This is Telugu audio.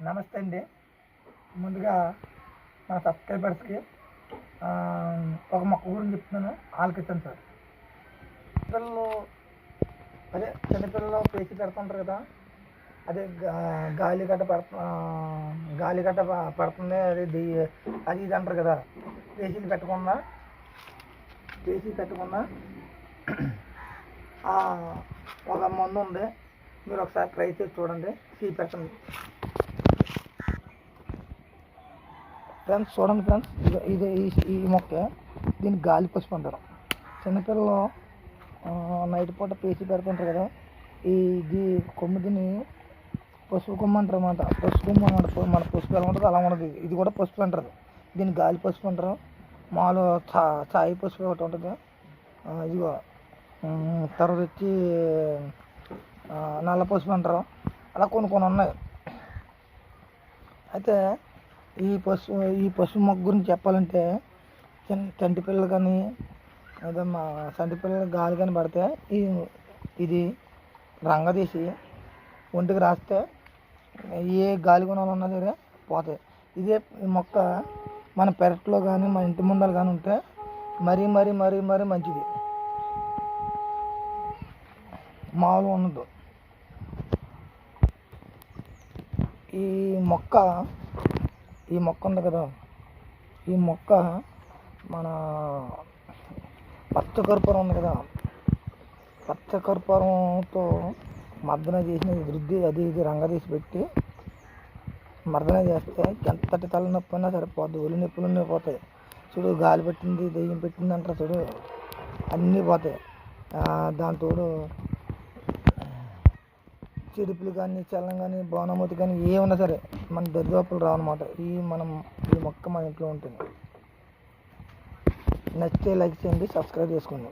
నమస్తే అండి. ముందుగా మన సబ్స్క్రైబర్స్కి ఒక మొక్క గురించి చెప్తున్నాను ఆలకించండి సార్. పిల్లలు అదే చిన్నపిల్లలు పేసి పెడుతుంటారు కదా అదే గాలి గడ్డ పడుతు గాలి గడ్డ పడుతుంది అది ది- అది ఇది అంటారు కదా పేసీలు పెట్టకుండా పేసీ పెట్టకుండా ఆ, ఒక మందు ఉంది మీరు ఒకసారి ట్రై చేసి చూడండి సీ పెట్టండి ఫ్రెండ్స్ చూడండి ఫ్రెండ్స్ ఇది ఇది ఈ- ఈ మొక్క దీన్ని గాలి పసుపు అంటారు. చిన్నపిల్లలు నైట్ పూట పేసి పెడుతుంటారు కదా ఈ ఇది కొమ్మిదిని పసుపు కొమ్మ అంటారు అన్నమాట పసుపు కొమ్మ మన పసుపు ఎలా ఉంటుంది అలా ఉండదు ఇది కూడా పసుపు అంటారు. దీన్ని గాలి పసుపు అంటారు. మామూలు చా చాయ్ పసుపు ఒకటి ఉంటుంది. ఇదిగో తర్వాత వచ్చి నల్ల పసుపు అంటారు. అలా కొన్ని కొన్ని ఉన్నాయి. అయితే ఈ పశు ఈ పశు మొక్క గురించి చెప్పాలంటే చిన్న చంటి పిల్లలు కానీ మా చంటి పిల్లలు గాలి కానీ పడితే ఈ ఇది రంగ తీసి ఒంటికి రాస్తే ఏ గాలి గుణాలు ఉన్నా సరే పోతాయి. ఇదే మొక్క మన పెరట్లో కానీ మన ఇంటి ముందర కానీ ఉంటే మరీ మరీ మరీ మరీ మంచిది. మామూలు ఉండదు. ఈ మొక్క ఈ మొక్క ఉంది కదా ఈ మొక్క మన పచ్చ కర్పూరం ఉంది కదా పచ్చ కర్పూరంతో మర్దన చేసిన వృద్ధి అది ఇది రంగ తీసి పెట్టి మర్దన చేస్తే ఎంతటి తలనొప్పి అయినా సరిపోద్ది ఒళ్ళు నొప్పులు పోతాయి. చూడు గాలి పెట్టింది దెయ్యం పెట్టింది అంటారు చూడు అన్నీ పోతాయి. దాని తోడు చెడుపులు కానీ చల్లం కానీ బోనమూతి కానీ ఏమన్నా సరే మన దరిదాపులు రావన్నమాట. ఈ మనం ఈ మొక్క మన ఇంట్లో ఉంటుంది. నచ్చితే లైక్ చేయండి సబ్స్క్రైబ్ చేసుకోండి.